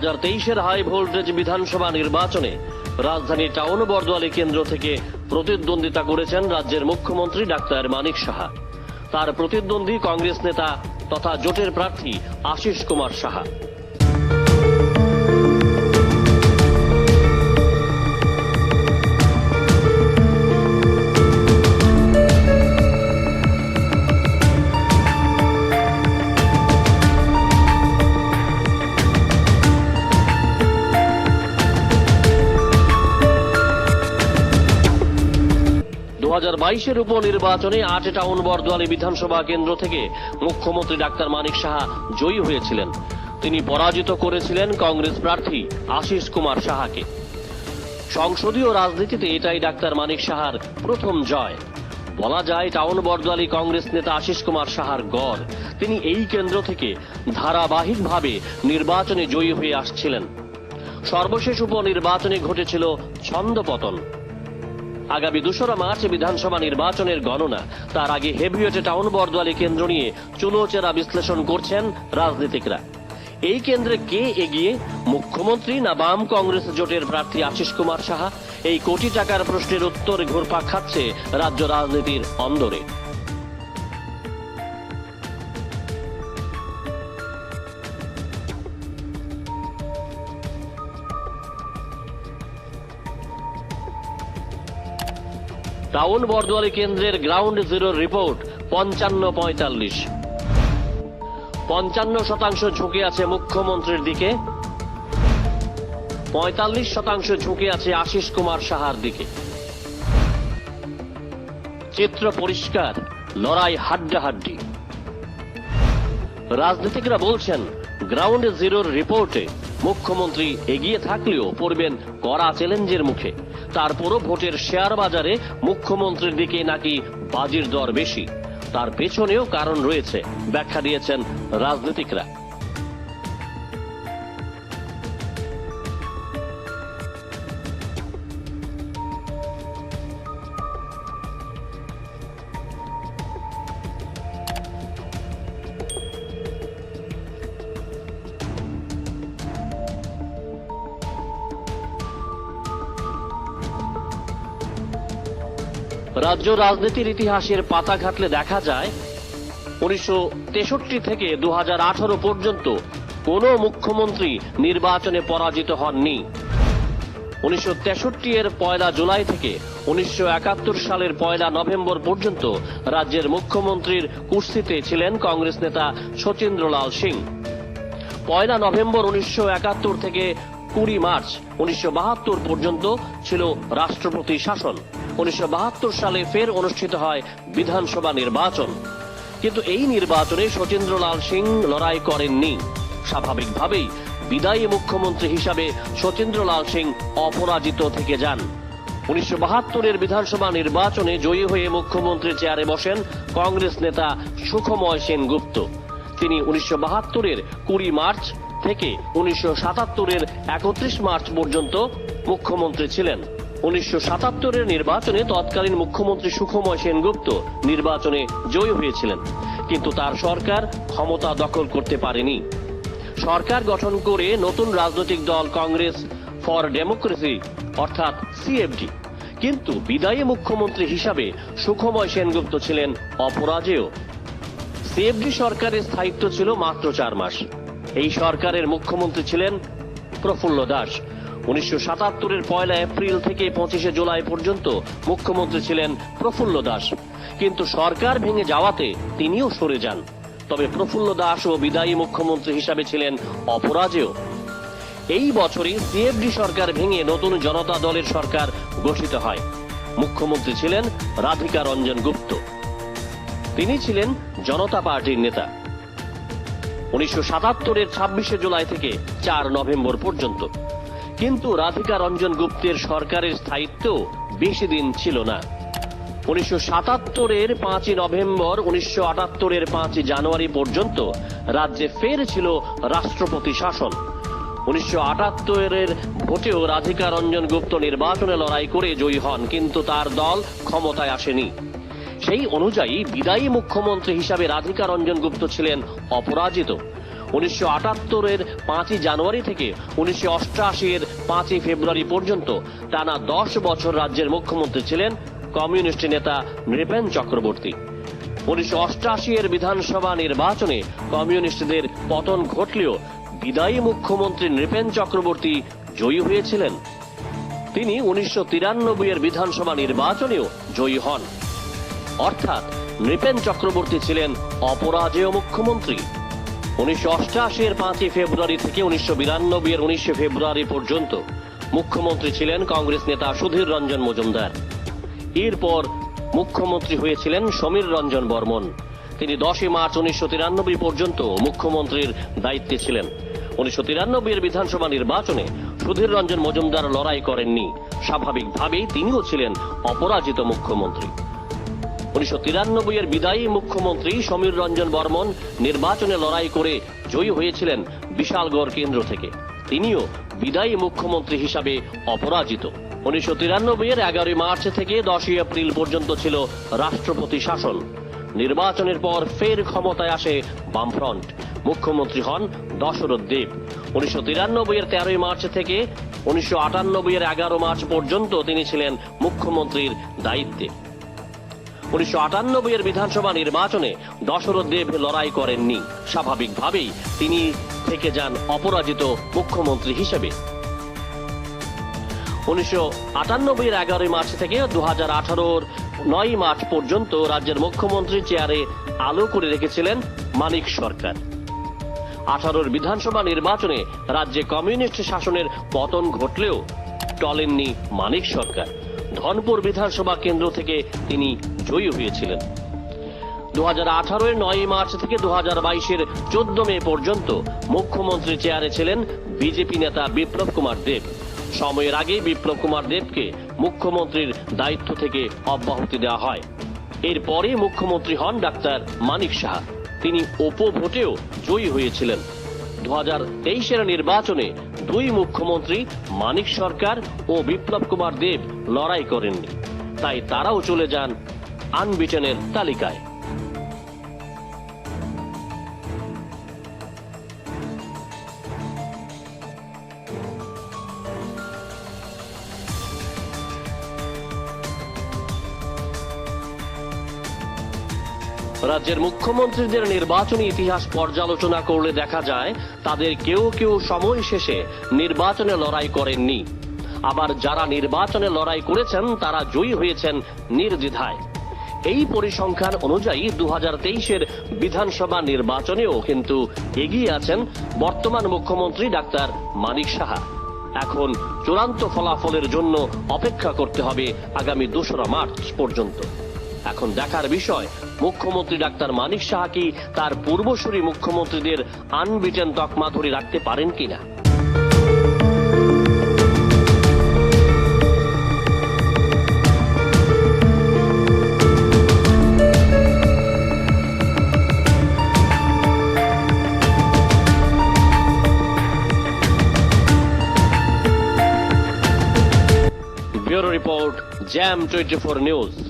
হাজার তেইশের high voltage বিধানসভা নির্বাচনে রাজধানী টাউন বরদোয়ালি কেন্দ্র থেকে প্রতিদ্বন্দ্বিতা করেছেন রাজ্যের মুখ্যমন্ত্রী ডাক্তার মানিক সাহা। তার প্রতিদ্বন্দ্বী কংগ্রেস নেতা তথা জোটের প্রার্থী আশিস কুমার সাহা। হাজার বাইশের উপনির্বাচনে আট টাউন বরদোয়ালি বিধানসভা কেন্দ্র থেকে মুখ্যমন্ত্রী ডাক্তার মানিক সাহা জয়ী হয়েছিলেন। তিনি পরাজিত করেছিলেন কংগ্রেস প্রার্থী আশিস কুমার সাহাকে। সংসদীয় রাজনীতিতে এটাই ডাক্তার মানিক সাহার প্রথম জয়। বলা যায় টাউন বরদোয়ালি কংগ্রেস নেতা আশিস কুমার সাহার গড়। তিনি এই কেন্দ্র থেকে ধারাবাহিকভাবে নির্বাচনে জয়ী হয়ে আসছিলেন। সর্বশেষ উপনির্বাচনে ঘটেছিল ছন্দপতন। আগামী দোসরা মার্চ বিধানসভা নির্বাচনের গণনা। তার আগে হেভিওয়েটে টাউন বরদোয়ালি কেন্দ্র নিয়ে চুলোচেরা বিশ্লেষণ করছেন রাজনীতিকরা। এই কেন্দ্রে কে এগিয়ে? মুখ্যমন্ত্রী না বাম কংগ্রেস জোটের প্রার্থী আশিস কুমার সাহা? এই কোটি টাকার প্রশ্নের উত্তর ঘুরপাক খাচ্ছে রাজ্য রাজনীতির অন্দরে। টাউন বরদোয়ালি কেন্দ্রের গ্রাউন্ড জিরোর রিপোর্ট, পঞ্চান্ন পঁয়তাল্লিশ। পঞ্চান্ন শতাংশ ঝুঁকে আছে মুখ্যমন্ত্রীর দিকে। পঁয়তাল্লিশ শতাংশ ঝুঁকে আছে আশিস কুমার সাহার দিকে। চিত্র পরিষ্কার, লড়াই হাড্ডাহাড্ডি। রাজনীতিকরা বলছেন, গ্রাউন্ড জিরোর রিপোর্টে মুখ্যমন্ত্রী এগিয়ে থাকলেও পড়বেন কড়া চ্যালেঞ্জের মুখে। তারপরও ভোটের শেয়ার বাজারে মুখ্যমন্ত্রীর দিকে নাকি বাজির দর বেশি। তার পেছনেও কারণ রয়েছে, ব্যাখ্যা দিয়েছেন রাজনীতিকরা। রাজ্য রাজনীতির ইতিহাসের পাতা ঘাটলে দেখা যায়, উনিশশো তেষট্টি থেকে দু হাজার আঠারো পর্যন্ত কোন মুখ্যমন্ত্রী নির্বাচনে পরাজিত হননি। উনিশশো তেষট্টি এর পয়লা জুলাই থেকে উনিশশো একাত্তর সালের পয়লা নভেম্বর পর্যন্ত রাজ্যের মুখ্যমন্ত্রীর কুস্তিতে ছিলেন কংগ্রেস নেতা শচীন্দ্রলাল সিং। পয়লা নভেম্বর উনিশশো একাত্তর থেকে কুড়ি মার্চ উনিশশো বাহাত্তর পর্যন্ত ছিল রাষ্ট্রপতি শাসন। উনিশশো বাহাত্তর সালে ফের অনুষ্ঠিত হয় বিধানসভা নির্বাচন। কিন্তু এই নির্বাচনে শচীন্দ্রলাল সিং লড়াই করেননি। স্বাভাবিকভাবেই বিদায়ী মুখ্যমন্ত্রী হিসাবে শচীন্দ্রলাল সিং অপরাজিত থেকে যান। উনিশশো বাহাত্তরের বিধানসভা নির্বাচনে জয়ী হয়ে মুখ্যমন্ত্রী চেয়ারে বসেন কংগ্রেস নেতা সুখময় সেনগুপ্ত। তিনি উনিশশো বাহাত্তরের কুড়ি মার্চ থেকে উনিশশো সাতাত্তরের একত্রিশ মার্চ পর্যন্ত মুখ্যমন্ত্রী ছিলেন। উনিশশো সাতাত্তরের নির্বাচনে তৎকালীন মুখ্যমন্ত্রী সুখময় সেনগুপ্ত নির্বাচনে জয়ী হয়েছিলেন। কিন্তু তার সরকার ক্ষমতা দখল করতে পারেনি। সরকার গঠন করে নতুন রাজনৈতিক দল কংগ্রেস ফর ডেমোক্রেসি, অর্থাৎ সিএফডি। কিন্তু বিদায়ী মুখ্যমন্ত্রী হিসাবে সুখময় সেনগুপ্ত ছিলেন অপরাজেয়। সিএফডি সরকারের স্থায়িত্ব ছিল মাত্র চার মাস। এই সরকারের মুখ্যমন্ত্রী ছিলেন প্রফুল্ল দাস। উনিশশো পয়লা এপ্রিল থেকে পঁচিশে জুলাই পর্যন্ত মুখ্যমন্ত্রী ছিলেন প্রফুল্ল দাস। কিন্তু সরকার ভেঙে যাওয়াতে তিনিও সরে যান। তবে প্রফুল্ল দাস ও বিদায়ী মুখ্যমন্ত্রী হিসাবে ছিলেন অপরাজেয়। এই বছরই সিএফডি সরকার ভেঙে নতুন জনতা দলের সরকার গঠিত হয়। মুখ্যমন্ত্রী ছিলেন রাধিকা রঞ্জন গুপ্ত। তিনি ছিলেন জনতা পার্টির নেতা। উনিশশো সাতাত্তরের ছাব্বিশে জুলাই থেকে চার নভেম্বর পর্যন্ত। কিন্তু রাধিকা রঞ্জন গুপ্তের সরকারের স্থায়িত্ব বেশি দিন ছিল না। উনিশশো সাতাত্তরের পাঁচই নভেম্বর, উনিশশো আটাত্তরের পাঁচই জানুয়ারি পর্যন্ত রাজ্যে ফের ছিল রাষ্ট্রপতি শাসন। উনিশশো আটাত্তরের ভোটেও রাধিকা রঞ্জন গুপ্ত নির্বাচনে লড়াই করে জয়ী হন, কিন্তু তার দল ক্ষমতায় আসেনি। সেই অনুযায়ী বিদায়ী মুখ্যমন্ত্রী হিসাবে রাধিকা রঞ্জন গুপ্ত ছিলেন অপরাজিত। উনিশশো আটাত্তরের পাঁচই জানুয়ারি থেকে উনিশশো অষ্টআশি এর পাঁচই ফেব্রুয়ারি পর্যন্ত টানা দশ বছর রাজ্যের মুখ্যমন্ত্রী ছিলেন কমিউনিস্ট নেতা নৃপেন চক্রবর্তী। উনিশশো অষ্টআশি এর বিধানসভা নির্বাচনে কমিউনিস্টদের পতন ঘটলেও বিদায়ী মুখ্যমন্ত্রী নৃপেন চক্রবর্তী জয়ী হয়েছিলেন। তিনি উনিশশো তিরানব্বই এর বিধানসভা নির্বাচনেও জয়ী হন। অর্থাৎ নৃপেন চক্রবর্তী ছিলেন অপরাজেয় মুখ্যমন্ত্রী। উনিশশো অষ্টআশি এর পাঁচই ফেব্রুয়ারি থেকে উনিশশো বিরানব্বই এর উনিশে ফেব্রুয়ারি পর্যন্ত মুখ্যমন্ত্রী ছিলেন কংগ্রেস নেতা সুধীর রঞ্জন মজুমদার। এরপর মুখ্যমন্ত্রী হয়েছিলেন সমীর রঞ্জন বর্মন। তিনি দশই মার্চ উনিশশো তিরানব্বই পর্যন্ত মুখ্যমন্ত্রীর দায়িত্বে ছিলেন। উনিশশো তিরানব্বই এর বিধানসভা নির্বাচনে সুধীর রঞ্জন মজুমদার লড়াই করেননি। স্বাভাবিকভাবেই তিনিও ছিলেন অপরাজিত মুখ্যমন্ত্রী। উনিশশো তিরানব্বই এর বিদায়ী মুখ্যমন্ত্রী সমীর রঞ্জন বর্মন নির্বাচনে লড়াই করে জয়ী হয়েছিলেন বিশালগড় কেন্দ্র থেকে। তিনিও বিদায়ী মুখ্যমন্ত্রী হিসাবে অপরাজিত। উনিশশো তিরানব্বই এর এগারোই মার্চ থেকে দশই এপ্রিল পর্যন্ত ছিল রাষ্ট্রপতি শাসন। নির্বাচনের পর ফের ক্ষমতায় আসে বামফ্রন্ট। মুখ্যমন্ত্রী হন দশরথ দেব। উনিশশো তিরানব্বই এর তেরোই মার্চ থেকে উনিশশো আটানব্বই এর এগারো মার্চ পর্যন্ত তিনি ছিলেন মুখ্যমন্ত্রীর দায়িত্বে। উনিশশো আটানব্বই এর বিধানসভা নির্বাচনে দশরথ দেব লড়াই করেননি। স্বাভাবিকভাবেই তিনি থেকে যান অপরাজিত মুখ্যমন্ত্রী হিসেবে। উনিশশো আটানব্বই এর এগারোই মার্চ থেকে দু হাজার আঠারোর নয় মার্চ পর্যন্ত রাজ্যের মুখ্যমন্ত্রী চেয়ারে আলো করে রেখেছিলেন মানিক সরকার। আঠারোর বিধানসভা নির্বাচনে রাজ্যে কমিউনিস্ট শাসনের পতন ঘটলেও টলেননি মানিক সরকার। ধনপুর বিধানসভা কেন্দ্র থেকে তিনি জয়ী হয়েছিলেন। দু হাজার আঠারোর নয় মার্চ থেকে দু হাজার বাইশের চোদ্দ মে পর্যন্ত মুখ্যমন্ত্রী চেয়ারে ছিলেন বিজেপি নেতা বিপ্লব কুমার দেব। সময়ের আগে বিপ্লব কুমার দেবকে মুখ্যমন্ত্রীর দায়িত্ব থেকে অব্যাহতি দেওয়া হয়। এরপরে মুখ্যমন্ত্রী হন ডাক্তার মানিক সাহা। তিনি উপভোটেও জয়ী হয়েছিলেন। দু হাজার তেইশের নির্বাচনে দুই মুখ্যমন্ত্রী মানিক সরকার ও বিপ্লব কুমার দেব লড়াই করেননি। তাই তারাও চলে যান আনবিটেনের তালিকায়। রাজ্যের মুখ্যমন্ত্রীদের নির্বাচনী ইতিহাস পর্যালোচনা করলে দেখা যায়, তাদের কেউ কেউ সময় শেষে নির্বাচনে লড়াই করেননি। আবার যারা নির্বাচনে লড়াই করেছেন, তারা জয়ী হয়েছেন নির্দ্বিধায়। এই পরিসংখ্যান অনুযায়ী দু হাজার তেইশের বিধানসভা নির্বাচনেও কিন্তু এগিয়ে আছেন বর্তমান মুখ্যমন্ত্রী ডাক্তার মানিক সাহা। এখন চূড়ান্ত ফলাফলের জন্য অপেক্ষা করতে হবে আগামী দোসরা মার্চ পর্যন্ত। এখন দেখার বিষয়, মুখ্যমন্ত্রী ডাক্তার মানিক সাহা কি তার পূর্বসূরি মুখ্যমন্ত্রীদের আনবিটেন তকমা ধরে রাখতে পারেন কিনা? Jam 24 News.